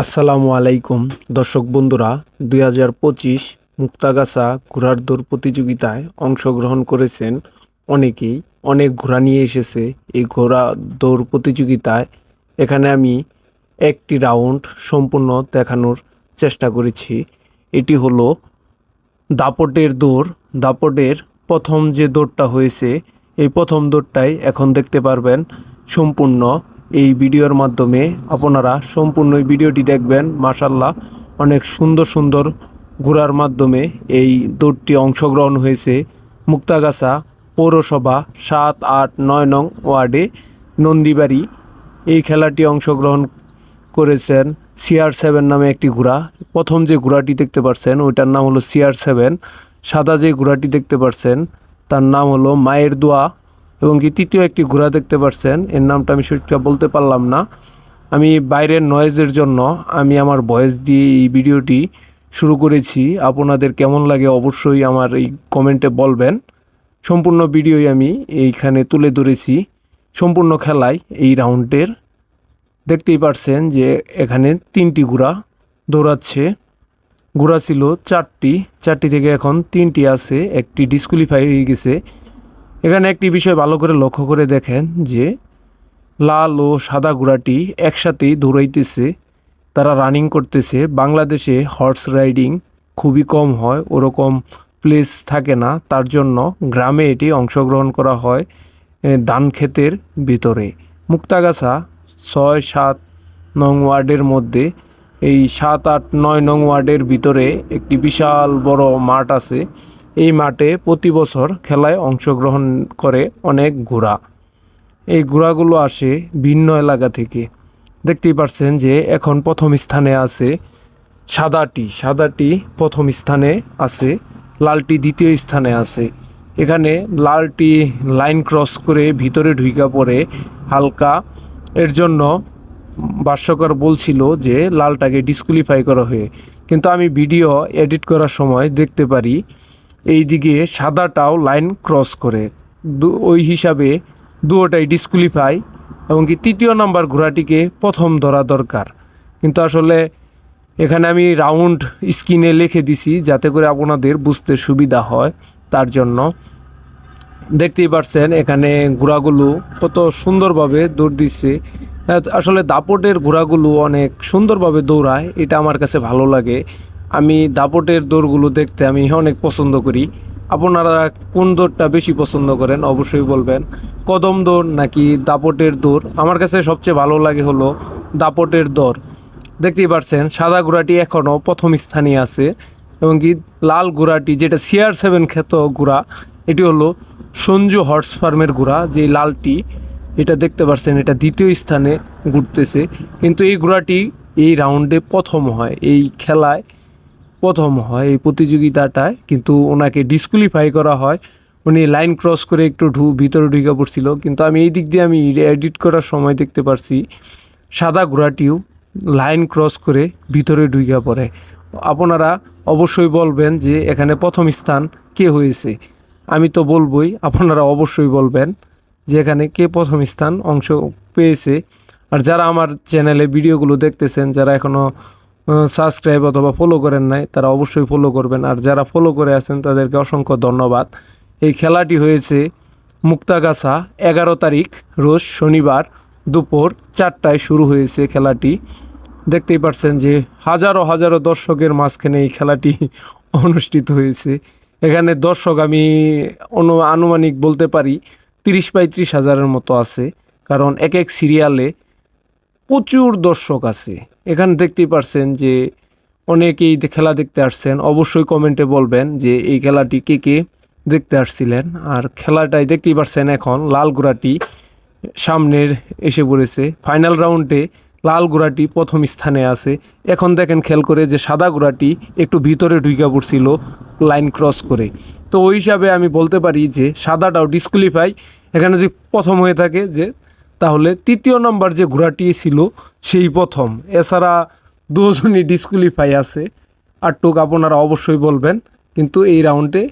আসসালামু আলাইকুম। দর্শক বন্ধুরা, দুই হাজার পঁচিশ মুক্তাগাছা ঘোড়ার দৌড় প্রতিযোগিতায় অংশগ্রহণ করেছেন অনেকেই। অনেক ঘোড়া নিয়ে এসেছে এই ঘোড়া দৌড় প্রতিযোগিতায়। এখানে আমি একটি রাউন্ড সম্পূর্ণ দেখানোর চেষ্টা করেছি। এটি হলো দাপটের দৌড়। দাপটের প্রথম যে দৌড়টা হয়েছে, এই প্রথম দৌড়টাই এখন দেখতে পারবেন সম্পূর্ণ এই ভিডিওর মাধ্যমে আপনারা সম্পূর্ণ ভিডিওটি দেখবেন। মাশাল্লাহ অনেক সুন্দর সুন্দর ঘোরার মাধ্যমে এই দৌড়টি অংশগ্রহণ হয়েছে। মুক্তাগাছা পৌরসভা সাত আট নয় নং ওয়ার্ডে নন্দীবাড়ি। এই খেলাটি অংশগ্রহণ করেছেন সিআর সেভেন নামে একটি ঘোড়া। প্রথম যে ঘোড়াটি দেখতে পাচ্ছেন ওইটার নাম হলো সিআর সেভেন সাদা যে ঘোড়াটি দেখতে পাচ্ছেন তার নাম হলো মায়ের দোয়া। এবং তৃতীয় একটি ঘোড়া দেখতে পাচ্ছেন এর নামটা আমি সঠিকটা বলতে পারলাম না। আমি বাইরের নয়েজের জন্য আমি আমার ভয়েস দিয়ে এই ভিডিওটি শুরু করেছি। আপনাদের কেমন লাগে অবশ্যই আমার এই কমেন্টে বলবেন। সম্পূর্ণ ভিডিওই আমি এইখানে তুলে ধরেছি। সম্পূর্ণ খেলায় এই রাউন্ডের দেখতেই পারছেন যে এখানে তিনটি ঘোড়া দৌড়াচ্ছে। ঘোড়া ছিল চারটি। চারটি থেকে এখন তিনটি আছে। একটি ডিসকুলিফাই হয়ে গেছে। এখানে একটি বিষয় ভালো করে লক্ষ্য করে দেখেন যে লাল ও সাদা ঘোড়াটি একসাথেই দৌড়াইতেছে, তারা রানিং করতেছে। বাংলাদেশে হর্স রাইডিং খুবই কম হয়, ওরকম প্লেস থাকে না। তার জন্য গ্রামে এটি অংশগ্রহণ করা হয় ধান ক্ষেতের ভিতরে। মুক্তাগাছা ছয় সাত নং ওয়ার্ডের মধ্যে, এই সাত আট নয় নং ওয়ার্ডের ভিতরে একটি বিশাল বড় মাঠ আছে। এই মাঠে প্রতি বছর খেলায় অংশগ্রহণ করে অনেক ঘোড়া। এই ঘোড়াগুলো আসে ভিন্ন এলাকা থেকে। দেখতেই পারছেন যে এখন প্রথম স্থানে আছে সাদাটি। সাদাটি প্রথম স্থানে আছে, লালটি দ্বিতীয় স্থানে আছে। এখানে লালটি লাইন ক্রস করে ভিতরে ঢুইকা পড়ে হালকা। এর জন্য ভাষ্যকর বলছিল যে লালটাকে ডিসকুলিফাই করা হয়ে। কিন্তু আমি ভিডিও এডিট করার সময় দেখতে পারি এই দিকে সাদাটাও লাইন ক্রস করে। ওই হিসাবে দুয়োটাই ডিসকুলিফাই এবং কি তৃতীয় নাম্বার ঘোড়াটিকে প্রথম ধরা দরকার। কিন্তু আসলে এখানে আমি রাউন্ড স্ক্রিনে লিখে দিছি যাতে করে আপনাদের বুঝতে সুবিধা হয় তার জন্য। দেখতেই পারছেন এখানে ঘোড়াগুলো কত সুন্দরভাবে দৌড় দিচ্ছে। আসলে দাপটের ঘোড়াগুলো অনেক সুন্দরভাবে দৌড়ায়, এটা আমার কাছে ভালো লাগে। আমি দাপটের দৌড়গুলো দেখতে আমি অনেক পছন্দ করি। আপনারা কোন দৌড়টা বেশি পছন্দ করেন অবশ্যই বলবেন। কদম দৌড় নাকি দাপটের দৌড়? আমার কাছে সবচেয়ে ভালো লাগে হলো দাপটের দৌড়। দেখতেই পারছেন, সাদা ঘোড়াটি এখনও প্রথম স্থানে আছে এবং কি লাল ঘোড়াটি যেটা সিআর সেভেন খ্যাত ঘোড়া, এটি হলো সঞ্জু হর্স ফার্মের ঘোড়া যে লালটি, এটা দেখতে পারছেন, এটা দ্বিতীয় স্থানে ঘুরতেছে। কিন্তু এই ঘোড়াটি এই রাউন্ডে প্রথম হয়, এই খেলায় প্রথম হয় এই প্রতিযোগিতাটায়, কিন্তু ওনাকে ডিসকুলিফাই করা হয়। উনি লাইন ক্রস করে একটু ঢু, ভিতরে ঢুকে পড়ছিল। কিন্তু আমি এই দিক দিয়ে আমি এডিট করার সময় দেখতে পারছি, সাদা ঘোড়াটিও লাইন ক্রস করে ভিতরে ঢুকে পড়ে। আপনারা অবশ্যই বলবেন যে এখানে প্রথম স্থান কে হয়েছে? আমি তো বলবই, আপনারা অবশ্যই বলবেন যে এখানে কে প্রথম স্থান অংশ পেয়েছে। আর যারা আমার চ্যানেলে ভিডিওগুলো দেখতেছেন, যারা এখনও সাবস্ক্রাইব অথবা ফলো করেন নাই, তারা অবশ্যই ফলো করবেন। আর যারা ফলো করে আছেন, তাদেরকে অসংখ্য ধন্যবাদ। এই খেলাটি হয়েছে মুক্তাগাছা, এগারো তারিখ, রোজ শনিবার দুপুর চারটায় শুরু হয়েছে খেলাটি। দেখতেই পারছেন যে হাজারো হাজারো দর্শকের মাঝখানে এই খেলাটি অনুষ্ঠিত হয়েছে। এখানে দর্শক আমি অনু, আনুমানিক বলতে পারি তিরিশ পঁয়ত্রিশ হাজারের মতো আছে। কারণ এক এক সিরিয়ালে প্রচুর দর্শক আছে। এখানে দেখতেই পারছেন যে অনেকেই খেলা দেখতে আসছেন। অবশ্যই কমেন্টে বলবেন যে এই খেলাটি কে কে দেখতে আসছিলেন। আর খেলাটাই দেখতেই পারছেন এখন লাল ঘোড়াটি সামনের এসে পড়েছে। ফাইনাল রাউন্ডে লাল ঘোড়াটি প্রথম স্থানে আছে। এখন দেখেন খেল করে যে সাদা ঘোড়াটি একটু ভিতরে ঢুইকা পড়ছিল লাইন ক্রস করে। তো ওই হিসাবে আমি বলতে পারি যে সাদাটাও ডিসকুলিফাই এখানে যদি প্রথম হয়ে থাকে যে তাহলে তৃতীয় নম্বর যে ঘোড়াটি ছিল, সেই প্রথম। এছাড়া দুজনই ডিসকুলিফাই আছে। আর টুক আপনারা অবশ্যই বলবেন, কিন্তু এই রাউন্ডে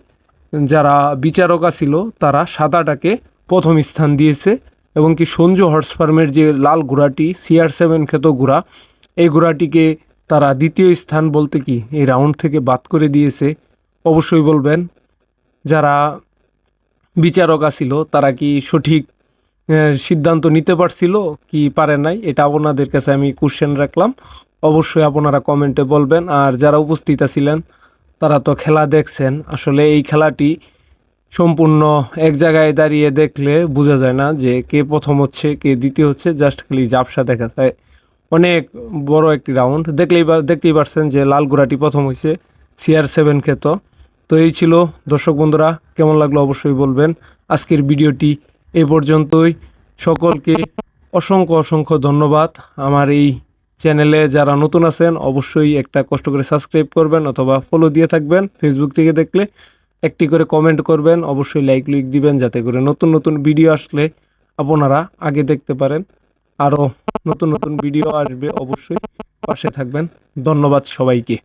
যারা বিচারকা ছিল তারা সাদাটাকে প্রথম স্থান দিয়েছে। এবং কি সঞ্জু হর্স ফার্মের যে লাল ঘোড়াটি, সিআর সেভেন খেত ঘোড়া, এই ঘোড়াটিকে তারা দ্বিতীয় স্থান বলতে কি এই রাউন্ড থেকে বাদ করে দিয়েছে। অবশ্যই বলবেন, যারা বিচারক ছিল তারা কি সঠিক সিদ্ধান্ত নিতে পারছিল কি পারে নাই, এটা আপনাদের কাছে আমি কোশ্চেন রাখলাম। অবশ্যই আপনারা কমেন্টে বলবেন, আর যারা উপস্থিত আছিলেন, তারা তো খেলা দেখছেন। আসলে এই খেলাটি সম্পূর্ণ এক জায়গায় দাঁড়িয়ে দেখলে বোঝা যায় না যে কে প্রথম হচ্ছে, কে দ্বিতীয় হচ্ছে। জাস্ট খালি জাপসা দেখা যায়। অনেক বড় একটি রাউন্ড দেখলেই দেখতেই পারছেন যে লাল ঘোড়াটি প্রথম হয়েছে সিআর সেভেন খেত তো এই ছিল। দর্শক বন্ধুরা, কেমন লাগল অবশ্যই বলবেন। আজকের ভিডিওটি এই পর্যন্তই। সকলকে অসংখ্য অসংখ্য ধন্যবাদ। আমার এই চ্যানেলে যারা নতুন আছেন, অবশ্যই একটা কষ্ট করে সাবস্ক্রাইব করবেন অথবা ফলো দিয়ে থাকবেন। ফেসবুক থেকে দেখলে একটি করে কমেন্ট করবেন। অবশ্যই লাইক লুইক দিবেন যাতে করে নতুন নতুন ভিডিও আসলে আপনারা আগে দেখতে পারেন। আরও নতুন নতুন ভিডিও আসবে অবশ্যই। পাশে থাকবেন। ধন্যবাদ সবাইকে।